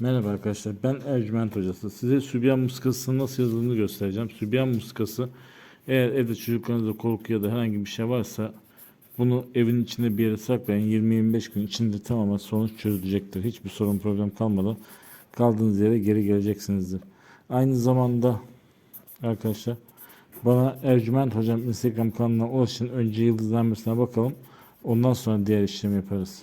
Merhaba arkadaşlar ben Ercüment Hocası. Size sübyan muskasının nasıl yazıldığını göstereceğim. Sübyan muskası eğer evde çocuklarınızda korku ya da herhangi bir şey varsa bunu evin içinde bir yere saklayın. 20-25 gün içinde tamamen sonuç çözülecektir. Hiçbir sorun problem kalmadan kaldığınız yere geri geleceksinizdir. Aynı zamanda arkadaşlar bana Ercüment Hocam Instagram kanalına ulaşın. Önce yıldızlanmasına bakalım. Ondan sonra diğer işlemi yaparız.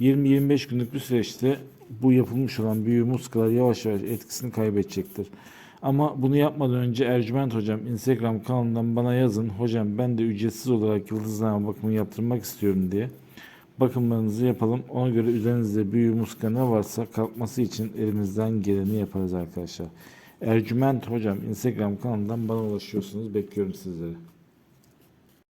20-25 günlük bir süreçte bu yapılmış olan büyü muskalar yavaş yavaş etkisini kaybedecektir. Ama bunu yapmadan önce Ercüment Hocam Instagram kanalından bana yazın. Hocam ben de ücretsiz olarak yıldızlama bakımı yaptırmak istiyorum diye. Bakımlarınızı yapalım. Ona göre üzerinizde büyü muska ne varsa kalkması için elimizden geleni yaparız arkadaşlar. Ercüment Hocam Instagram kanalından bana ulaşıyorsunuz. Bekliyorum sizleri.